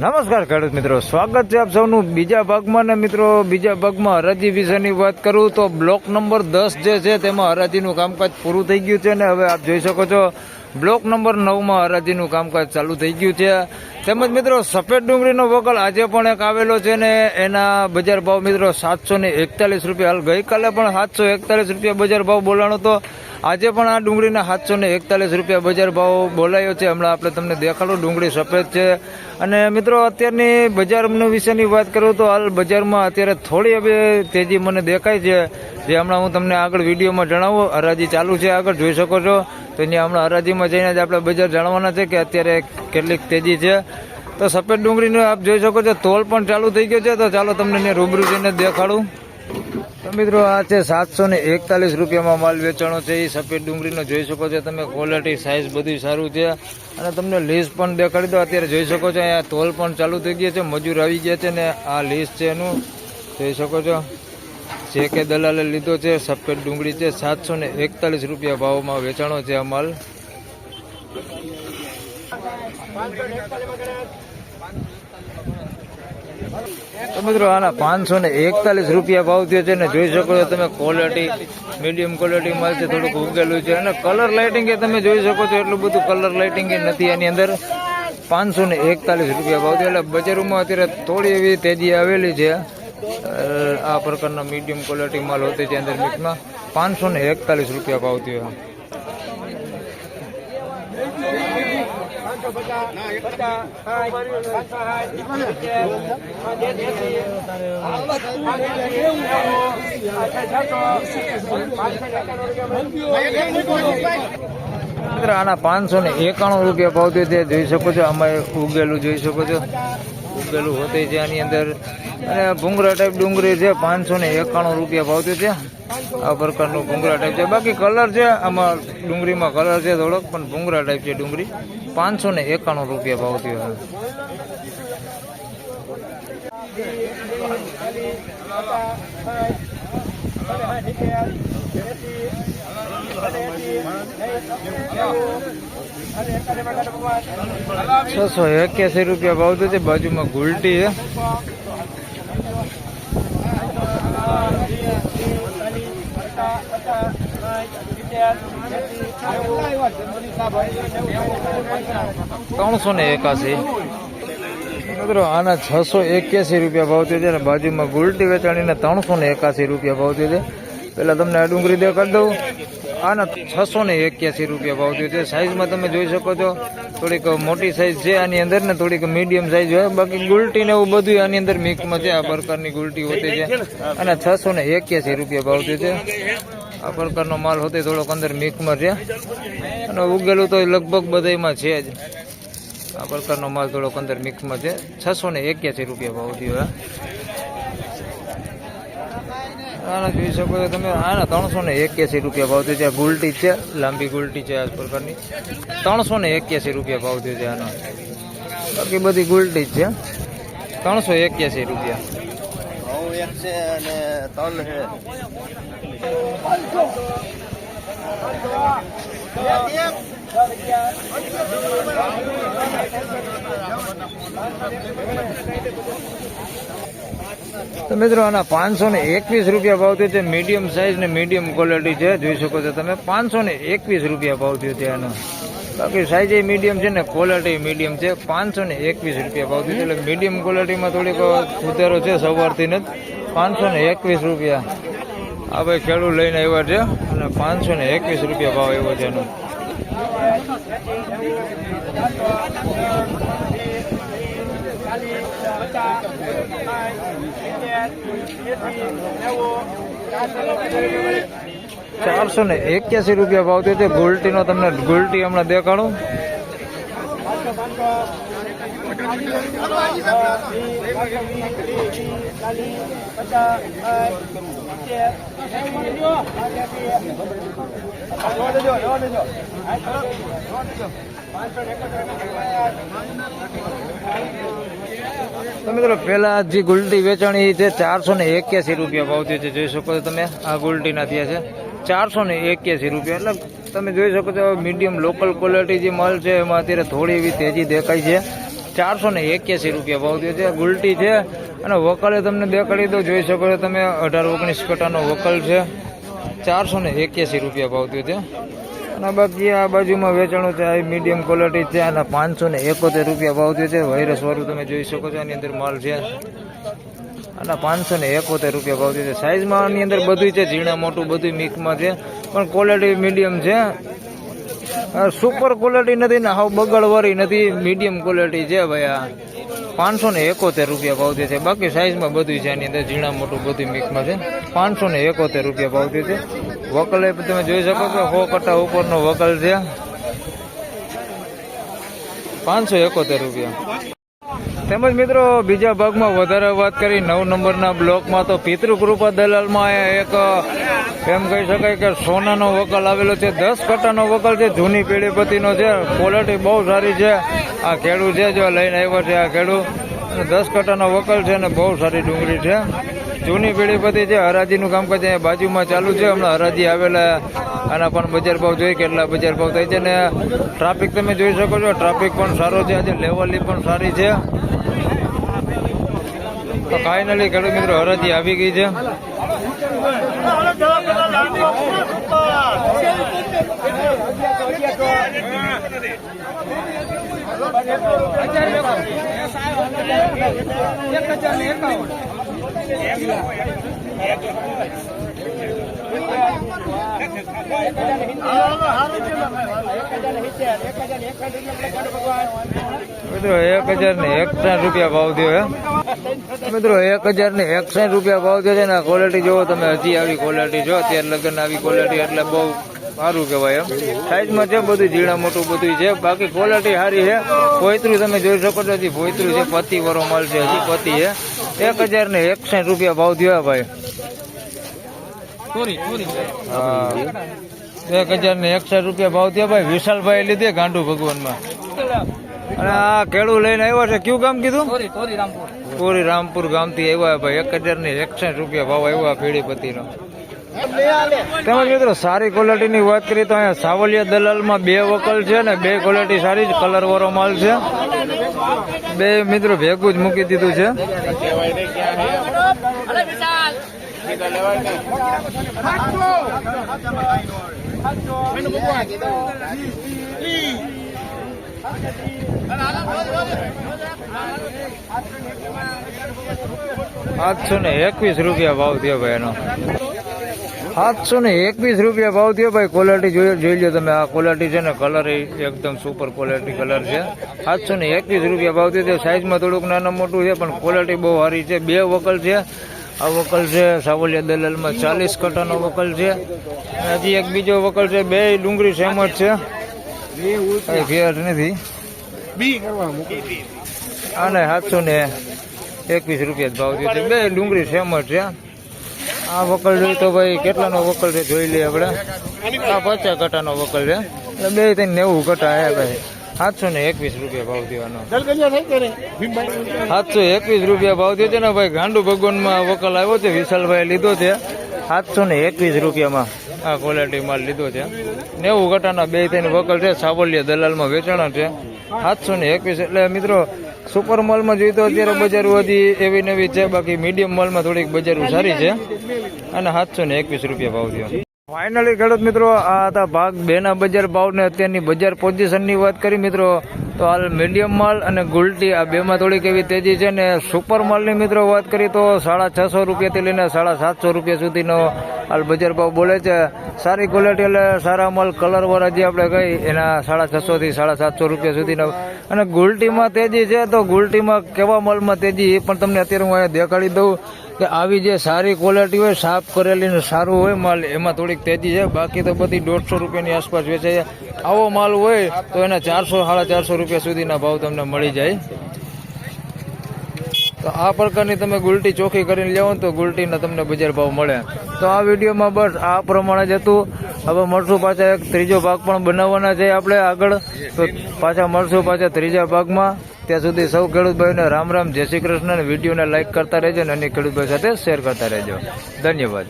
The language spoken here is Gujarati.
નમસ્કાર ખેડૂત મિત્રો, સ્વાગત છે આપ સૌનું બીજા ભાગમાં. ને મિત્રો, બીજા ભાગમાં હરાજી વિશેની વાત કરું તો બ્લોક નંબર દસ જે છે તેમાં હરાજીનું કામકાજ પૂરું થઈ ગયું છે ને હવે આપ જોઈ શકો છો, બ્લોક નંબર નવમાં હરાજીનું કામકાજ ચાલુ થઈ ગયું છે. તેમજ મિત્રો સફેદ ડુંગળીનો વકલ આજે પણ એક આવેલો છે ને એના બજાર ભાવ મિત્રો સાતસો ને એકતાલીસ રૂપિયા. હાલ ગઈકાલે પણ સાતસો એકતાલીસ રૂપિયા બજાર ભાવ બોલાણો તો આજે પણ આ ડુંગળીના સાતસો ને એકતાલીસ રૂપિયા બજાર ભાવ બોલાયો છે. હમણાં આપણે તમને દેખાડો, ડુંગળી સફેદ છે. અને મિત્રો અત્યારની બજાર વિશેની વાત કરું તો હાલ બજારમાં અત્યારે થોડી હવે તેજી મને દેખાય છે. જે હમણાં હું તમને આગળ વિડીયોમાં જણાવું, હરાજી ચાલુ છે આગળ, જોઈ શકો છો. તો અહીંયા હમણાં હરાજીમાં જઈને જ આપણે બજાર જાણવાના છે કે અત્યારે કેટલીક તેજી છે. તો સફેદ ડુંગળીનો આપ જોઈ શકો છો, તોલ પણ ચાલુ થઈ ગયો છે. તો ચાલો તમને અહીંયા રૂબરૂ જઈને દેખાડું. તો મિત્રો, આ છે સાતસો ને એકતાલીસ રૂપિયામાં માલ વેચાણો છે. એ સફેદ ડુંગળીનો જોઈ શકો છો તમે. ક્વોલિટી સાઇઝ બધું સારું છે. અને તમને લીસ્ટ પણ દેખાડી દો. અત્યારે જોઈ શકો છો, અહીંયા તોલ પણ ચાલુ થઈ ગયા છે. મજૂર આવી ગયા છે ને આ લીસ છે એનું. જોઈ શકો છો. જે કે દલાલે લીધો છે, સફેદ ડુંગળી છે. સાતસો ને એકતાલીસ રૂપિયા ભાવમાં વેચાણો છે આ માલ. તો મિત્રો, આના પાંચસો ને એકતાલીસ રૂપિયા ભાવ થયો છે ને જોઈ શકો છો તમે ક્વોલિટી મીડિયમ ક્વોલિટી છે, થોડુંક ઉગેલું છે. અને કલર લાઇટિંગ એ તમે જોઈ શકો છો, એટલું બધું કલર લાઇટિંગ નથી એની અંદર. પાંચસો ને એકતાલીસ રૂપિયા ભાવ થયો. એટલે બજારોમાં અત્યારે થોડી એવી તેજી આવેલી છે. આ પ્રકારના મીડિયમ ક્વોલિટી માલ હોતી છે અંદર મિક્સમાં પાંચસો ને એકતાલીસ રૂપિયા ભાવ થયો. મિત્ર, આના પાંચસો ને એકાણું રૂપિયા ભાવ છે જોઈ શકો છો. આમાં ઉગેલું જોઈ શકો છો. ઉગેલું હોતે છે આની અંદર. અને ભૂંગરા ટાઈપ ડુંગળી છે, પાંચસો ને એકાણું રૂપિયા ભાવ છે. આ પ્રકારનું ભૂંગરા ટાઈપ છે. બાકી કલર છે, આમાં ડુંગળીમાં કલર છે થોડોક, પણ ભૂંગરા ટાઈપ છે ડુંગળી. પાંચસો ને એકાણું રૂપિયા ભાવ થયો છસો એક્યાસી રૂપિયા ભાવ થયો છે. બાજુમાં ગુલટી છે. ત્રણસો ને એકાસી મિત્રો, આના છસો એક્યાસી રૂપિયા ભાવ થયો છે અને બાજુમાં ગુલટી વેચાણીને ત્રણસો ને એકાસી રૂપિયા ભાવ થયો છે. પહેલાં તમને આ ડુંગળી દેખાડી દઉં. આના છસો ને એક્યાસી રૂપિયા ભાવ થયો છે. સાઈઝમાં તમે જોઈ શકો છો, થોડીક મોટી સાઇઝ છે આની અંદર ને થોડીક મીડિયમ સાઇઝ હોય. બાકી ગુલટી ને એવું બધું આની અંદર મિક્સમાં છે. આ પ્રકારની ગુલટી હોતી છે. અને છસો ને એક્યાસી રૂપિયા ભાવ થયો છે. આ પ્રકારનો માલ હોતે થોડોક અંદર મિક્સમાં છે અને ઉગેલું તો લગભગ બધામાં છે જ. આ પ્રકારનો માલ થોડોક અંદર મિક્સમાં છે. છસો ને એક્યાસી રૂપિયા ભાવ થયો આના જોઈ શકો છો તમે, આના ત્રણસો ને એક્યાસી રૂપિયા ભાવ થયો છે. આ ગુલટી છે, લાંબી ગુલટી છે આ પ્રકારની. ત્રણસો ને એક્યાસી રૂપિયા ભાવ થયો છે આનો. બાકી બધી ગુલટી જ છે. ત્રણસો એક્યાસી રૂપિયા. ઘઉં એક છે અને તલ છે. તો મિત્રો, આના પાંચસો ને એકવીસ રૂપિયા ભાવ થયો છે. મીડિયમ સાઇઝ ને મીડિયમ ક્વોલિટી છે. જોઈ શકો છો તમે. પાંચસો ને એકવીસ રૂપિયા ભાવ થયો છે આનો. બાકી સાઈઝ મીડિયમ છે ને ક્વોલિટી મીડિયમ છે. પાંચસો ને એકવીસ રૂપિયા ભાવ છે. એટલે મીડિયમ ક્વોલિટીમાં થોડીક સુધારો છે સવારથી જ. પાંચસો ને એકવીસ રૂપિયા. આ ભાઈ ખેડૂત લઈને આવ્યા છે. અને પાંચસો ને એકવીસ રૂપિયા ભાવ આવ્યો છે એનો. ચારસો ને એક્યાસી રૂપિયા ભાવ થયો છે. ગોલ્ટીનો તમને ગોલ્ટી હમણાં દેખાડું. તો મિત્રો પેલા જે ગુલટી વેચાણી છે, ચારસો ને એક્યાસી રૂપિયા ભાવ થયો છે. જોઈ શકો છો તમે, આ ગુલટીના થયા છે. ચારસો ને એક્યાસી રૂપિયા. એટલે તમે જોઈ શકો છો મીડિયમ લોકલ ક્વોલિટી જે માલ છે, એમાં અત્યારે થોડી એવી તેજી દેખાય છે. ચારસો ને એક્યાસી રૂપિયા ભાવ થયો છે. ગુલટી છે અને વકલે તમને દેખાડી દો જોઈ શકો છો તમે, અઢાર ઓગણીસ કટાનો વકલ છે. ચારસો ને એક્યાસી રૂપિયા ભાવ થયો છે. અને બાકી આ બાજુમાં વેચાણું છે, આ મીડિયમ ક્વોલિટી છે, અને પાંચસો ને એકોતેર રૂપિયા ભાવ થયો છે. વાયરસ વાળું તમે જોઈ શકો છો, આની અંદર માલ છે. અને પાંચસો ને એકોતેર રૂપિયા ભાવ છે. સાઇઝમાં આની અંદર બધું છે, ઝીણા, મોટું બધું મિક્સમાં છે. પણ ક્વોલિટી મીડિયમ છે. સુપર ક્વોલિટી નથી ને, હાવ બગડવાળી નથી. મીડિયમ ક્વોલિટી છે ભાઈ આ. પાંચસો ને એકોતેર રૂપિયા ભાવ છે. બાકી સાઇઝમાં બધું છે આની અંદર, ઝીણા, મોટું બધું મિક્સમાં છે. પાંચસો ને એકોતેર રૂપિયા ભાવ થયો છે. વકલ એ તમે જોઈ શકો કે સો કટ્ટા ઉપરનો વકલ છે. પાંચસો એકોતેર રૂપિયા. તેમજ મિત્રો, બીજા ભાગમાં વધારે વાત કરી નવ નંબરના બ્લોકમાં તો પિતૃકૃપા દલાલમાં એક, એમ કહી શકાય કે સોનાનો વકલ આવેલો છે, દસ કટ્ટાનો વકલ છે, જૂની પેઢીપતિનો છે, ક્વોલિટી બહુ સારી છે, આ ખેડૂ છે જો લઈને આવ્યો છે આ ખેડૂ દસ કટ્ટાનો વકલ છે અને બહુ સારી ડુંગળી છે. જૂની પેઢીપતિ છે હરાજીનું કામકાજ અહીંયા બાજુમાં ચાલુ છે, હમણાં હરાજી આવેલા આના પણ બજાર ભાવ જોઈએ, કેટલા બજાર ભાવ થાય છે ને ટ્રાફિક તમે જોઈ શકો છો ટ્રાફિક પણ સારો છે, આજે લેવલની પણ સારી છે. તો ફાઇનલી ખેડૂત મિત્રો હરાજી આવી ગઈ છે. મિત્રો, એક હજાર ને એકસઠ રૂપિયા ભાવ થયો હે. મિત્રો, એક હજાર ને એકસઠ રૂપિયા ભાવ થયો છે ને ક્વોલિટી જોવો તમે, હજી આવી ક્વોલિટી જો અત્યારે લગ્ન આવી ક્વોલિટી એટલે બહુ સારું કહેવાય એમ. સાઈઝમાં છે, બધું ઝીણા મોટું બધું છે. બાકી ક્વોલિટી સારી છે. ભોયતરું તમે જોઈ શકો છો, હજી ભોયતરું છે, પતિ વરો માલ છે, હજી પતિ છે. એક હજાર ને એકસઠ રૂપિયા ભાવ થયો ભાઈ. એક હજાર ને એકસાઠ રૂપિયા ભાવ થયા ભાઈ. વિશાલભાઈ લીધે ગાંડુ ભગવાનમાં. અને આ ખેડૂત લઈને આવ્યો છે. કયું ગામ કીધું? કોરી રામપુર. ગામથી આવ્યા ભાઈ. એક હજાર ને એકસાઠ રૂપિયા ભાવ આવ્યા પેઢીપતિનો તેમજ મિત્રો સારી ક્વોલિટીની વાત કરીએ તો અહીંયા સાવલિયા દલાલમાં બે વકલ છે ને બે ક્વોલિટી સારી જ કલર વાળો માલ છે. બે મિત્રો ભેગું જ મૂકી દીધું છે. સાતસો ને એકવીસ રૂપિયા ભાવ થયો ભાઈ એનો. સાતસો ને એકવીસ રૂપિયા ભાવ થયો ભાઈ. ક્વોલિટી જોઈ જોઈ લો તમે. આ ક્વોલિટી છે ને કલર એકદમ સુપર ક્વોલિટી કલર છે. સાતસો ને એકવીસ રૂપિયા ભાવ થયો. સાઈઝમાં થોડુંક નાનું મોટું છે, પણ ક્વોલિટી બહુ સારી છે. બે વકલ છે. આ વકલ છે, સાવલિયા દલાલમાં ચાલીસ કટાનો વકલ છે. હજી એક બીજો વકલ છે, બે ડુંગળી સેમ જ છે. કઈ ફેર નથી. આને સાતસો ને એકવીસ રૂપિયા ભાવ થયો બે ડુંગળી સેમ જ છે. આ વકલ જોઈએ તો ભાઈ કેટલાનો વકલ છે, જોઈ લઈએ આપણે. આ પચાસ કટાનો વકલ છે. બે ત્રણ નેવું કટા હે ભાઈ. સાતસો ને એકવીસ રૂપિયા ભાવ દેવાનો. સાતસો એકવીસ રૂપિયા ભાવ થયો છે ને ભાઈ. ગાંડુ ભગવાનમાં વકલ આવ્યો છે વિશાલભાઈ લીધો છે. સાતસો ને એકવીસ રૂપિયામાં આ ક્વોલિટી માલ લીધો છે. નેવું ઘટાના બે ત્રણ વકલ છે સાવલિયા દલાલમાં વેચાણ છે. સાતસો ને એકવીસ એટલે મિત્રો સુપર મોલમાં જોઈએ તો અત્યારે બજારો હજી એવી નવી છે બાકી મીડિયમ મોલમાં થોડીક બજારો સારી છે. અને સાતસો ને એકવીસ રૂપિયા ભાવ થયો. ફાઇનલી ખેડૂત મિત્રો, આ હતા ભાગ બે ના બજાર ભાવ ને અત્યારની બજાર પોઝિશનની વાત કરી, મિત્રો. તો હાલ મીડિયમ માલ અને ગુલટી આ બેમાં થોડીક એવી તેજી છે ને સુપર માલની મિત્રો વાત કરી તો સાડા છસો રૂપિયાથી લઈને સાડા સાતસો રૂપિયા સુધીનો હાલ બજાર ભાવ બોલે છે. સારી ક્વોલિટી એટલે સારા માલ કલરવાળા જે આપણે કહી એના સાડા છસોથી સાડા સાતસો રૂપિયા સુધીનો. અને ગુલટીમાં તેજી છે તો ગુલટીમાં કેવા માલમાં તેજી એ પણ તમને અત્યારે હું અહીંયા દેખાડી દઉં કે આવી જે સારી ક્વોલિટી હોય, સાફ કરેલી ને સારું હોય માલ, એમાં થોડીક તેજી છે. બાકી તો બધી દોઢસો રૂપિયાની આસપાસ વેચાય આવો માલ હોય તો એના ચારસો, સાડા ચારસો રૂપિયા સુધીના ભાવ તમને મળી જાય. તો આ પ્રકારની તમે ગુલટી ચોખ્ખી કરીને લેવો તો ગુલટીના તમને બજાર ભાવ મળે. તો આ વિડીયોમાં બસ આ પ્રમાણે જ હતું. હવે મળશું પાછા એક ત્રીજો ભાગ પણ બનાવવાના છે આપણે આગળ. તો પાછા મળશું પાછા ત્રીજા ભાગમાં. ત્યાં સુધી સૌ ખેડૂતભાઈને રામ રામ, જય શ્રી કૃષ્ણ વિડીયોને લાઇક કરતા રહેજો અને અન્ય ખેડૂતભાઈ સાથે શેર કરતા રહેજો. ધન્યવાદ.